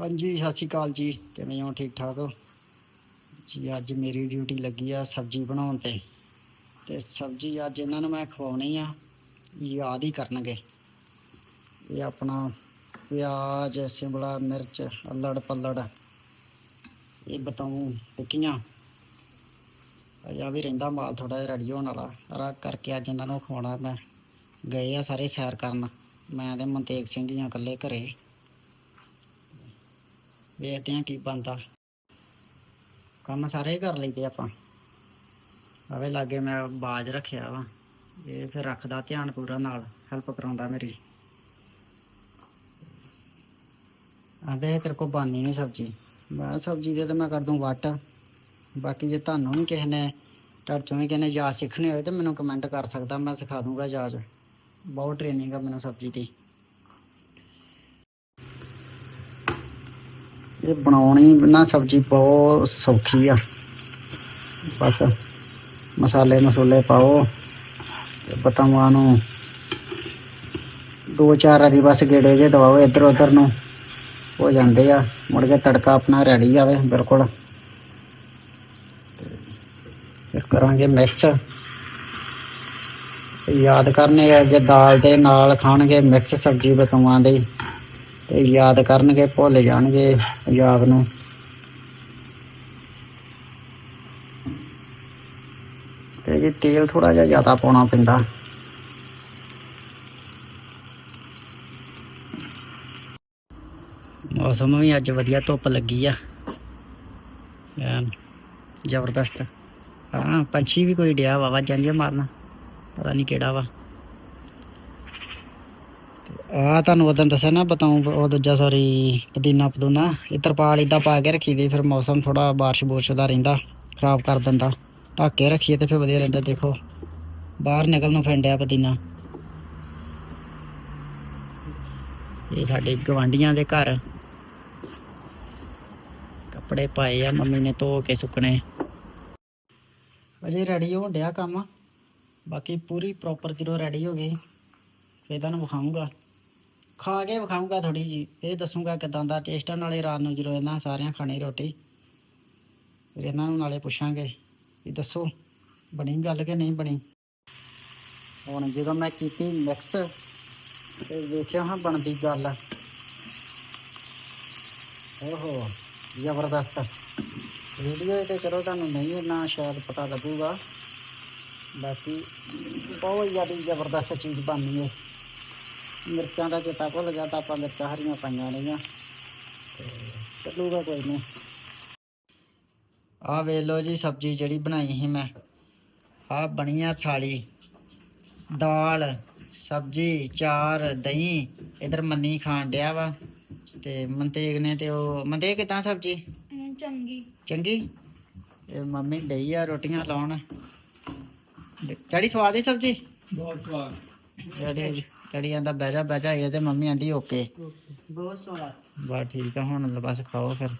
ਹਾਂਜੀ, ਸਤਿ ਸ਼੍ਰੀ ਅਕਾਲ ਜੀ। ਕਿਵੇਂ ਹੋ? ਠੀਕ ਠਾਕ ਹੋ? ਜੀ, ਅੱਜ ਮੇਰੀ ਡਿਊਟੀ ਲੱਗੀ ਆ ਸਬਜ਼ੀ ਬਣਾਉਣ ਤੇ। ਤੇ ਸਬਜ਼ੀ ਅੱਜ ਇਹਨਾਂ ਨੂੰ ਮੈਂ ਖਵਾਉਣੀ ਆ। ਯਾਦ ਹੀ ਕਰਨਗੇ। ਇਹ ਆਪਣਾ ਪਿਆਜ਼, ਸ਼ਿਮਲਾ ਮਿਰਚ, ਅਲੜ ਪੱਲੜ, ਇਹ ਬਤਾਉਂ ਟਿੱਕੀਆਂ। ਅਜਾ ਵੀ ਰਹਿੰਦਾ ਮਾਲ ਥੋੜਾ ਜਿਹਾ ਰੈਡੀ ਹੋਣ ਵਾਲਾ। ਰਾ ਕਰਕੇ ਅੱਜ ਇਹਨਾਂ ਨੂੰ ਖਵਾਉਣਾ ਮੈਂ। ਗਏ ਆ ਸਾਰੇ ਸੈਰ ਕਰਨ। ਮੈਂ ਤੇ ਮਨਤੇਗ ਸਿੰਘ ਜੀ ਇਕੱਲੇ ਘਰੇ। ਵੇਖਦੇ ਹਾਂ ਕੀ ਬਣਦਾ। ਕੰਮ ਸਾਰੇ ਹੀ ਕਰ ਲਈਦੇ ਆਪਾਂ। ਆਵੇ ਲਾਗੇ ਮੈਂ ਬਾਜ ਰੱਖਿਆ ਵਾ। ਇਹ ਫਿਰ ਰੱਖਦਾ ਧਿਆਨ ਪੂਰਾ ਨਾਲ ਹੈਲਪ ਕਰਾਉਂਦਾ ਮੇਰੀ। ਆਂਦੇ ਤੇਰੇ ਕੋ ਬਾਨੀ ਨਹੀਂ ਸਬਜੀ। ਮੈਂ ਸਬਜੀ ਦੇ ਤਾਂ ਮੈਂ ਕਰ ਦੂੰ ਵੱਟ। ਬਾਕੀ ਜੇ ਤੁਹਾਨੂੰ ਵੀ ਕਿਸੇ ਨੇ, ਤੁਹਾਡੇ ਚੋਂ ਵੀ ਕਿਸੇ ਨੇ ਜਾਚ ਸਿੱਖਣੀ ਹੋਵੇ ਤਾਂ ਮੈਨੂੰ ਕਮੈਂਟ ਕਰ ਸਕਦਾ, ਮੈਂ ਸਿਖਾ ਦੂੰਗਾ ਜਾਚ ਬਹੁਤ ਟ੍ਰੇਨਿੰਗ ਆ ਮੈਨੂੰ ਸਬਜੀ ਦੀ। ਇਹ ਬਣਾਉਣੀ ਨਾ ਸਬਜੀ ਬਹੁਤ ਸੌਖੀ ਆ। ਬਸ ਮਸਾਲੇ ਮਸੂਲੇ ਪਾਓ ਤੇ ਬਤਾਵਾਂ ਨੂੰ। ਦੋ ਚਾਰ ਵਾਰੀ ਬਸ ਗੇੜੇ ਜੇ ਦਵਾਓ ਇੱਧਰ ਉੱਧਰ ਨੂੰ। ਹੋ ਜਾਂਦੇ ਆ, ਮੁੜ ਕੇ ਤੜਕਾ ਆਪਣਾ ਰੈਡੀ ਆਵੇ ਬਿਲਕੁਲ। ਤੇ ਫਿਰ ਕਰਾਂਗੇ ਮਿਕਸ। ਯਾਦ ਕਰਨੇ ਆ ਜੇ ਦਾਲ ਦੇ ਨਾਲ ਖਾਣਗੇ ਮਿਕਸ ਸਬਜੀ ਬਤਾਵਾਂ ਦੀ। ਤੇ ਯਾਦ ਕਰਨਗੇ, ਭੁੱਲ ਜਾਣਗੇ ਪੰਜਾਬ ਨੂੰ। ਤੇ ਜੀ ਤੇਲ ਥੋੜਾ ਜਿਹਾ ਜ਼ਿਆਦਾ ਪਾਉਣਾ ਪੈਂਦਾ। ਮੌਸਮ ਵੀ ਅੱਜ ਵਧੀਆ ਧੁੱਪ ਲੱਗੀ ਆ। ਐਨ ਜ਼ਬਰਦਸਤ। ਹਾਂ, ਪੰਛੀ ਵੀ ਕੋਈ ਡਿਆ ਵਾ, ਵਾਜਾਂ ਜਿਹਾ ਮਾਰਨਾ। ਪਤਾ ਨਹੀਂ ਕਿਹੜਾ ਵਾ। ਆ ਤੁਹਾਨੂੰ ਉਦੋਂ ਦੱਸਿਆ ਨਾ ਬਤਾਉਂ ਉਹ ਦੂਜਾ ਸੌਰੀ ਪੁਦੀਨਾ ਪਦੂਨਾ। ਇਹ ਤਰਪਾਲ ਇਦਾਂ ਪਾ ਕੇ ਰੱਖੀ ਦੀ, ਫਿਰ ਮੌਸਮ ਥੋੜਾ ਬਾਰਿਸ਼ ਬੁਰਸ਼ ਦਾ ਰਹਿੰਦਾ, ਖਰਾਬ ਕਰ ਦਿੰਦਾ। ਢੱਕ ਕੇ ਰੱਖੀਏ ਤੇ ਫਿਰ ਵਧੀਆ ਰਹਿੰਦਾ, ਦੇਖੋ। ਬਾਹਰ ਨਿਕਲ ਨੂੰ ਫੈਂਡਿਆ ਪੁਦੀਨਾ। ਇਹ ਸਾਡੇ ਗਵਾਂਡੀਆਂ ਦੇ ਘਰ। ਕੱਪੜੇ ਪਾਏ ਆ, ਮੰਮੀ ਨੇ ਧੋ ਕੇ ਸੁੱਕਣੇ। ਅਜੇ ਰੈਡੀ ਹੋਣ ਡਿਆ ਕੰਮ। ਬਾਕੀ ਪੂਰੀ ਪ੍ਰੋਪਰ ਜਦੋਂ ਰੈਡੀ ਹੋ ਗਈ, ਫਿਰ ਤੁਹਾਨੂੰ ਵਿਖਾਊਂਗਾ। ਖਾ ਕੇ ਵਿਖਾਊਂਗਾ ਥੋੜੀ ਜੀ ਇਹ ਦੱਸੂਗਾ ਕਿਦਾਂ ਦਾ ਟੇਸਟ ਆ, ਨਾਲੇ ਰਾਤ ਨੂੰ ਜਦੋਂ ਇਹਨਾਂ ਸਾਰਿਆਂ ਖਾਣੀ ਰੋਟੀ, ਫਿਰ ਇਹਨਾਂ ਨੂੰ ਨਾਲੇ ਪੁੱਛਾਂਗੇ ਵੀ ਦੱਸੋ, ਬਣੀ ਗੱਲ ਕਿ ਨਹੀਂ ਬਣੀ? ਹੁਣ ਜਦੋਂ ਮੈਂ ਕੀਤੀ ਮਿਕਸ ਤੇ ਵੇਖਿਆ ਹਾਂ ਬਣਦੀ ਗੱਲ। ਓਹੋ, ਜ਼ਬਰਦਸਤ। ਵੀਡੀਓ ਤੇ ਚਲੋ ਤੁਹਾਨੂੰ ਨਹੀਂ ਇੰਨਾ ਸ਼ਾਇਦ ਪਤਾ ਲੱਗੂਗਾ। ਬਾਕੀ ਬਹੁਤ ਜ਼ਿਆਦਾ ਜ਼ਬਰਦਸਤ ਚੀਜ਼ ਬਣਨੀ ਹੈ। ਮਿਰਚਾਂ ਦਾ ਚੇਤਾ ਭੁੱਲ ਗਿਆ ਤਾਂ ਆਪਾਂ ਮਿਰਚਾਂ ਹਰੀਆਂ ਪਾਈਆਂ ਨੇਗੀਆਂ। ਤੇ ਚੱਲੂਗਾ ਕੋਈ ਨਹੀਂ ਆਹ ਵੇਖ ਲਓ ਜੀ ਸਬਜ਼ੀ ਜਿਹੜੀ ਬਣਾਈ ਸੀ ਮੈਂ। ਆ ਥਾਲੀ। ਦਾਲ ਸਬਜ਼ੀ ਚਾਰ ਦਹੀਂ ਇਧਰ ਮੰਨੀ ਖਾਣ ਡਿਆ ਵਾ। ਤੇ ਮੰਤੇਗ ਨੇ ਤੇ ਉਹ ਮੰਤੇਗ ਕਿਦਾਂ ਸਬਜ਼ੀ? ਚੰਗੀ। ਚੰਗੀ? ਇਹ ਮੰਮੀ ਡਈ ਆ ਰੋਟੀਆਂ ਲਾਉਣ। ਡੈਡੀ ਸਵਾਦ ਹੀ ਸਬਜ਼ੀ? ਬਹੁਤ ਸਵਾਦ। ਡੈਡੀ ਡੈਡੀ ਆਂਦਾ ਬਹਿ ਜਾ ਬਹਿ ਜਾ ਇਹ ਤੇ ਮੰਮੀ ਆਂਦੀ ਓਕੇ। ਬਹੁਤ ਸਵਾਦ ਬਸ ਠੀਕ ਆ ਹੁਣ ਬਸ ਖਾਓ ਫਿਰ।